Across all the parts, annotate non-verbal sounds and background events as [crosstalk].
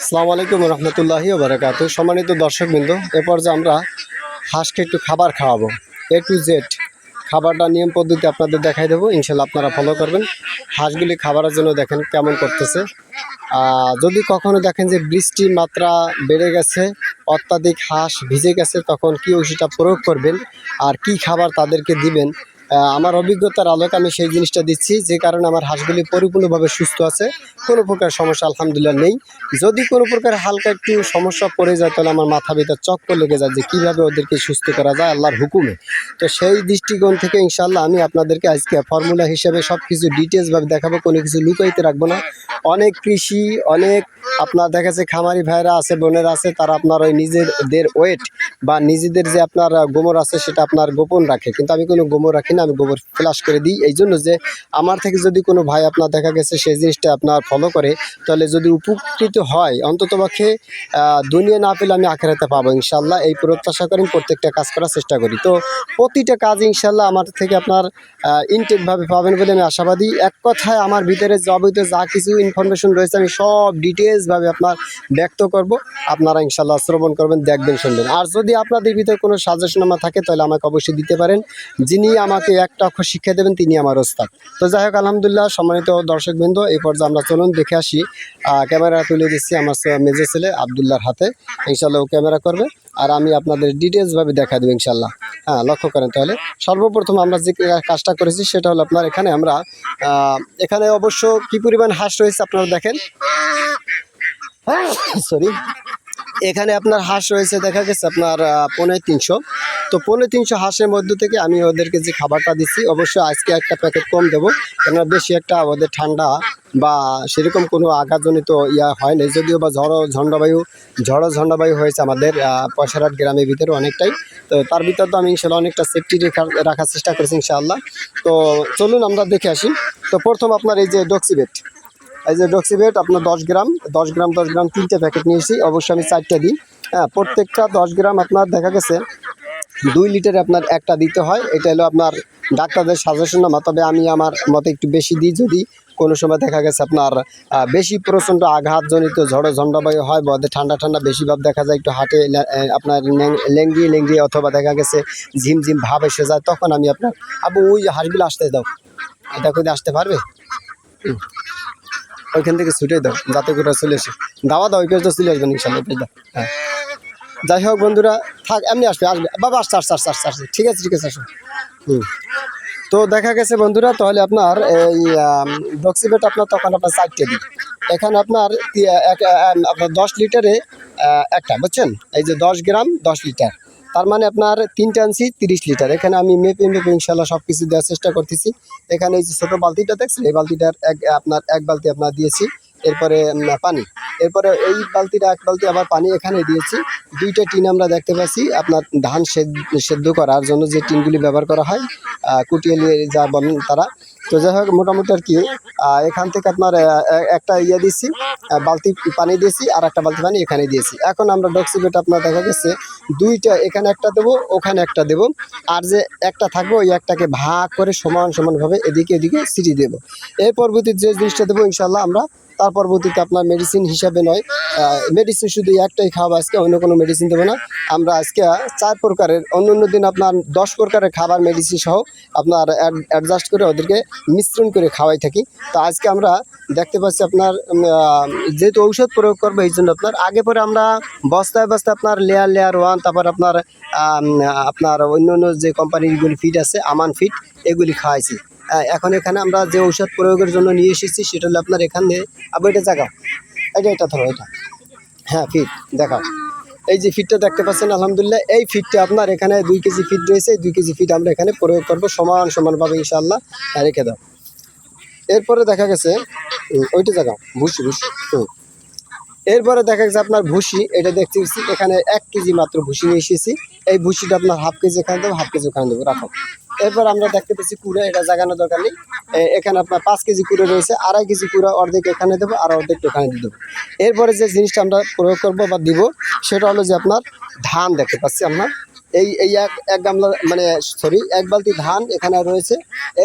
আসসালামু আলাইকুম রহমতুল্লাহি বারাকাতু সম্মানিত দর্শকবৃন্দ, এ পর্যায়ে আমরা হাঁসকে একটু খাবার খাওয়াবো। এ টু জেড খাবারটা নিয়ম পদ্ধতি আপনাদের দেখাই দেবো। ইনশাল্লাহ আপনারা ফলো করবেন। হাঁসগুলি খাবারের জন্য দেখেন কেমন করতেছে। যদি কখনো দেখেন যে বৃষ্টির মাত্রা বেড়ে গেছে, অত্যাধিক হাঁস ভিজে গেছে, তখন কি ওষুধটা প্রয়োগ করবেন? আর কি খাবার তাদেরকে দিবেন? আমার অভিজ্ঞতার আলোকে আমি সেই জিনিসটা দিচ্ছি, যে কারণে আমার হাঁসগুলি পরিপূর্ণভাবে সুস্থ আছে, কোনো প্রকার সমস্যা আলহামদুলিল্লাহ নেই। যদি কোনো প্রকার হালকা একটু সমস্যা পড়ে যায়, তাহলে আমার মাথা ভিতর চক্কর লেগে যায় যে কীভাবে ওদেরকে সুস্থ করা যায় আল্লাহর হুকুমে। তো সেই দৃষ্টিকোণ থেকে ইনশাল্লাহ আমি আপনাদেরকে আজকে ফর্মুলা হিসেবে সব কিছু ডিটেলসভাবে দেখাবো, কোনো কিছু লুকাইতে রাখব না। অনেক কৃষি, অনেক আপনার দেখা যাচ্ছে খামারি ভাইরা আছে, বোনেরা আছে, তারা আপনার ওই নিজেদের ওয়েট বা নিজেদের যে আপনার গোমর আছে সেটা আপনার গোপন রাখে। কিন্তু আমি কোনো গোমর রাখি না, আমি গোবর ফ্লাশ করে দিই। এই জন্য যে আমার থেকে যদি কোনো ভাই আপনার দেখা গেছে সেই জিনিসটা আপনার ফলো করে, তাহলে যদি উপকৃত হয় অন্ততপক্ষে দুনিয়া না পেলে আমি আখেরাতে পাবো ইনশাল্লাহ এই প্রত্যাশা করেন প্রত্যেকটা কাজ করার চেষ্টা করি। তো প্রতিটা কাজ ইনশাল্লাহ আমার থেকে আপনার ইনটেকভাবে পাবেন বলে আমি আশাবাদী। এক কথায় আমার ভিতরে যাবতীয় যা কিছু ইনফরমেশন রয়েছে আমি সব ডিটেলসভাবে আপনার ব্যক্ত করব। আপনারা ইনশাল্লাহ শ্রবণ করবেন, দেখবেন, শুনবেন। আর যদি আপনাদের ভিতরে কোনো সাজেশন আমার থাকে, তাহলে আমাকে অবশ্যই দিতে পারেন। যিনি আমাকে একটা অক্ষর শিক্ষা দেবেন, তিনি আমার ওস্তাদ। তো যাই হোক, আলহামদুলিল্লাহ, সম্মানিত দর্শকবৃন্দ, এই পর্যায়ে আমরা চলুন, দেখে আসি। ক্যামেরা তুলে দিচ্ছি আমার মেজো ছেলে আবদুল্লাহর হাতে। ইনশাল্লাহ ও ক্যামেরা করবে। আর আমি আপনাদের ডিটেলসভাবে দেখা দেবো, ইনশাল্লাহ। হ্যাঁ লক্ষ্য করেন তাহলে। সর্বপ্রথম আমরা যে কাজটা করেছি, সেটা হলো আপনার এখানে আমরা এখানে অবশ্য কি পরিমাণ হাঁস রয়েছে আপনারা দেখেন? [laughs] সরি এখানে আপনার হাঁস রয়েছে, দেখা গেছে আপনার পনেরো তিনশো। তো পনেরো তিনশো হাঁসের মধ্য থেকে আমি ওদেরকে যে খাবারটা দিচ্ছি অবশ্যই আজকে একটা প্যাকেট কম দেবো, কেননা বেশি একটা ওদের ঠান্ডা বা সেরকম কোনো আঘাতজনিত ইয়া হয় না যদিও বা ঝড়ো ঝণ্ডবায়ু ঝড়ো ঝণ্ডবায়ু হয়েছে আমাদের পয়সারহাট গ্রামের ভিতরে অনেকটাই। তো তার ভিতর তো আমি ইনশাল্লাহ অনেকটা সেফটি রেখার রাখার চেষ্টা করেছি ইনশাআল্লাহ তো চলুন আমরা দেখে আসি। তো প্রথম আপনার এই যে ডক্সিবেট এই যে ডক্সিবেট আপনার দশ গ্রাম দশ গ্রাম দশ গ্রাম তিনটে প্যাকেট নিয়েছি, অবশ্যই আমি চারটে দিই। হ্যাঁ প্রত্যেকটা দশ গ্রাম আপনার দেখা গেছে, দুই লিটার আপনার একটা দিতে হয়, এটা হলো আপনার ডাক্তারদের সাজেশন নামা। তবে আমি আমার মতে একটু বেশি দিই, যদি কোনো সময় দেখা গেছে আপনার বেশি প্রচণ্ড আঘাতজনিত ঝড়ো ঝণ্ডবায়ু হয়, বা ঠান্ডা ঠান্ডা বেশি ভাব দেখা যায়, একটু হাটে আপনার লেংড়িয়ে লেংড়িয়ে অথবা দেখা গেছে ঝিমঝিম ভাব এসে যায়, তখন আমি আপনার, আবু, ওই হাঁসগুলো আসতে দাও। এটা করে আসতে পারবে। ওইখান থেকে ছুটে দাও, যাতে করে চলে এসে দাওয়া দাও ওই পেজটা চলে আসবেন ইনশাল্লাহ পেজটা হ্যাঁ। যাই হোক বন্ধুরা, থাক, এমনি আসবে আসবে। বাবা, আসছে আসছে আসছে আসছে আসছে। ঠিক আছে ঠিক আছে, আসো। হুম। তো দেখা গেছে বন্ধুরা, তাহলে আপনার এই ডক্সিবেট আপনার তখন আপনার চারটে দিই এখানে আপনার আপনার দশ লিটারে একটা, বুঝছেন? এই যে দশ গ্রাম, দশ লিটার। তার মানে আপনার তিনটে আনছি, তিরিশ লিটার। এখানে আমি মেপে মেপে ইনশাল্লাহ সব কিছু দেওয়ার চেষ্টা করতেছি। এখানে এই যে ছোটো বালতিটা দেখছেন, এই বালতিটার এক, আপনার এক বালতি আপনার দিয়েছি, এরপরে পানি। এরপরে এই বালতিটা, এক বালতি আবার পানি এখানে দিয়েছি। দুইটা টিন আমরা দেখতে পাচ্ছি, আপনার ধান সেদ্ধ করার জন্য যে টিনগুলি ব্যবহার করা হয় কুটিয়ালি যা বলেন তারা। তো যাই হোক, মোটামুটি আর কি এখান থেকে আপনার একটা ইয়ে দিয়েছি বালতি পানি দিয়েছি, আর একটা বালতি পানি এখানে দিয়েছি। এখন আমরা ডক্সিবেট আপনার দেখা গেছে দুইটা, এখানে একটা দেবো, ওখানে একটা দেবো। আর যে একটা থাকবে, ওই একটাকে ভাগ করে সমান সমানভাবে এদিকে এদিকে সিটি দেবো। এর পরবর্তী যে জিনিসটা দেবো ইনশাল্লাহ আমরা তার পরবর্তীতে আপনার মেডিসিন হিসাবে নয়। মেডিসিন শুধু একটাই খাওয়াবো, আজকে অন্য কোনো মেডিসিন দেবো না। আমরা আজকে চার প্রকারের অন্য অন্য দিন আপনার দশ প্রকারের খাবার মেডিসিন সহ আপনার অ্যাডজাস্ট করে ওদেরকে মিশ্রণ করে খাওয়াই থাকি। তো আজকে আমরা দেখতে পাচ্ছি আপনার যেহেতু ঔষধ প্রয়োগ করব, এই জন্য আপনার, আগে পরে আমরা বস্তায় বস্তায় আপনার লেয়ার লেয়ার ওয়ান তারপর আপনার আপনার অন্য অন্য যে কোম্পানিগুলি ফিট আছে আমান ফিট এগুলি খাওয়াইছি। এখন এখানে আমরা যে ঔষধ প্রয়োগের জন্য নিয়ে এসেছি, সেটা হলো আপনার এখানে আবার এটা জায়গা। এটা এটা ধরো, এটা। হ্যাঁ ফিট দেখাও। এই যে ফিটটা দেখতে পাচ্ছেন, আলহামদুলিল্লাহ, এই ফিটটা আপনার এখানে দুই কেজি ফিট রয়েছে দুই কেজি ফিট আমরা এখানে প্রয়োগ করব সমান সমানভাবে ইনশাল্লাহ রেখে দাও। এরপরে দেখা গেছে ওইটা জায়গা, ভুসি ভুসি, হুম। এরপরে দেখা গেছে আপনার ভুসি, এটা দেখতে এখানে এক কেজি মাত্র ভুসি নিয়ে এসেছি। এই ভুসিটা আপনার হাফ কেজি এখানে দেবো, হাফ কেজি ওখানে দেবো, রাখো। এরপর আমরা দেখতে পাচ্ছি কুড়ে, এটা জাগানো দরকার নেই। এখানে আপনার পাঁচ কেজি কুড়ে রয়েছে, আড়াই কেজি কুড়া অর্ধেক এখানে দেবো, আর অর্ধেক ওখানে দিয়ে দেবো। এরপরে যে জিনিসটা আমরা প্রয়োগ করব বা দিব, সেটা হলো যে আপনার ধান দেখতে পাচ্ছি আমরা। এই এই এক এক গামলা মানে সরি এক বালতি ধান এখানে রয়েছে।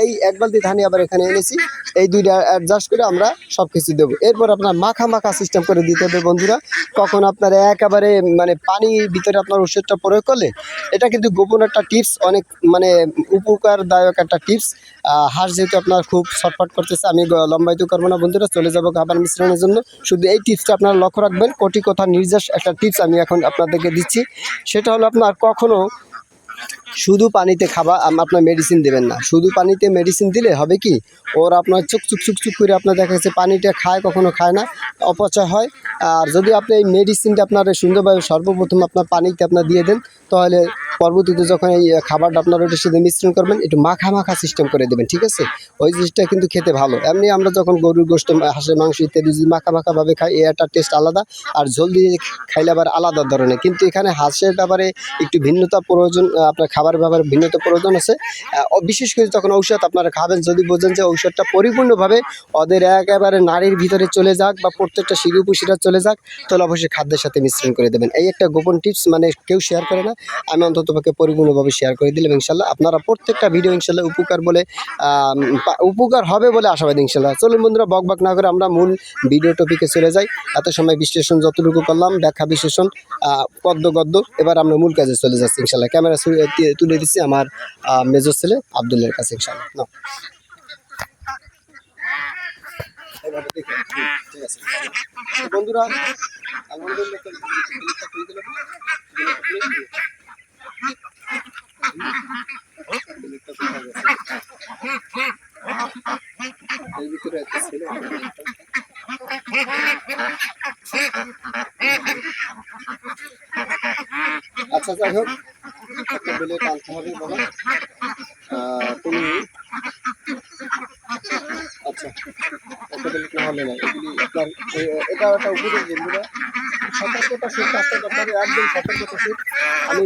এই এক বালতি ধানই আবার এখানে এনেছি। এই দুইটা অ্যাডজাস্ট করে আমরা সব কিছু দেবো। এরপর আপনার মাখা মাখা সিস্টেম করে দিতে হবে বন্ধুরা। কখন আপনার একেবারে মানে পানির ভিতরে আপনার ওষুধটা প্রয়োগ করলে, এটা কিন্তু গোপন একটা টিপস অনেক মানে উপকারদায়ক একটা টিপস হাঁস যেহেতু আপনার খুব ছটফট করতেছে, আমি লম্বায়িত করব না বন্ধুরা। চলে যাব খাবার মিশ্রণের জন্য। শুধু এই টিপসটা আপনারা লক্ষ্য রাখবেন। কোটি কথা নির্যাস একটা টিপস আমি এখন আপনাদেরকে দিচ্ছি। সেটা হলো আপনার কখনো শুধু পানিতে খাবার আপনার মেডিসিন দেবেন না। শুধু পানিতে মেডিসিন দিলে হবে কি, ওর আপনার চুক চুক চুক চুক করে আপনার দেখা যাচ্ছে পানিটা খায়, কখনো খায় না, অপচয় হয়। আর যদি আপনি এই মেডিসিনটা আপনার সুন্দরভাবে সর্বপ্রথম আপনার পানিতে আপনার দিয়ে দেন, তাহলে পরবর্তীতে যখন এই খাবারটা আপনার ওইটার সাথে মিশ্রণ করবেন, একটু মাখা মাখা সিস্টেম করে দেবেন, ঠিক আছে? ওই জিনিসটা কিন্তু খেতে ভালো। এমনি আমরা যখন গরুর গোষ্ঠ হাঁসের মাংস ইত্যাদি যদি মাখা মাখাভাবে খাই একটা টেস্ট আলাদা আর ঝোল দিয়ে খাইলে আবার আলাদা ধরনের। কিন্তু এখানে হাঁসের ব্যাপারে একটু ভিন্নতা প্রয়োজন আপনার খাবার ব্যাপারে ভিন্নতা প্রয়োজন আছে। বিশেষ করে যখন ঔষধ আপনারা খাবেন, যদি বোঝেন যে ঔষধটা পরিপূর্ণভাবে ওদের একেবারে নারীর ভিতরে চলে যাক বা প্রত্যেকটা শিরু পুশিরা চলে যাক, তাহলে অবশ্যই খাদ্যের সাথে মিশ্রণ করে দেবেন। এই একটা গোপন টিপস মানে কেউ শেয়ার করে না। আমি অন্তত পক্ষে পরিপূর্ণভাবে শেয়ার করে দিলাম, ইনশাল্লাহ। আপনারা প্রত্যেকটা ভিডিও ইনশাল্লাহ উপকার বলে উপকার হবে বলে আশাবাদী, ইনশাল্লাহ। চলুন বন্ধুরা, বক না করে আমরা মূল ভিডিও টপিকে চলে যাই। এত সময় বিশ্লেষণ যতটুকু করলাম, ব্যাখ্যা বিশ্লেষণ পদ্য গদ্য, এবার আমরা মূল কাজে চলে যাচ্ছি, ইনশাল্লাহ। ক্যামেরা তুলে দিচ্ছি আমার মেজর ছেলে আবদুল্লের কাছে, ইনশাল্লাহ। আছে। বন্ধুরা তো ক্লিপটা খুলে দিলাম। ক্লিপটা খুলে দিলাম। ক্লিপটা কোথায় গেছে? এর ভিতরে একটা ছিল। আচ্ছা যাই হোক বেলে টানতে হবে আহ, তুমি আচ্ছা একটা বেলে এটা একটা উপরে বন্ধুরা সতর্কতা সুখ স্বাস্থ্য ব্যাপারে একদম সতর্কতা আমি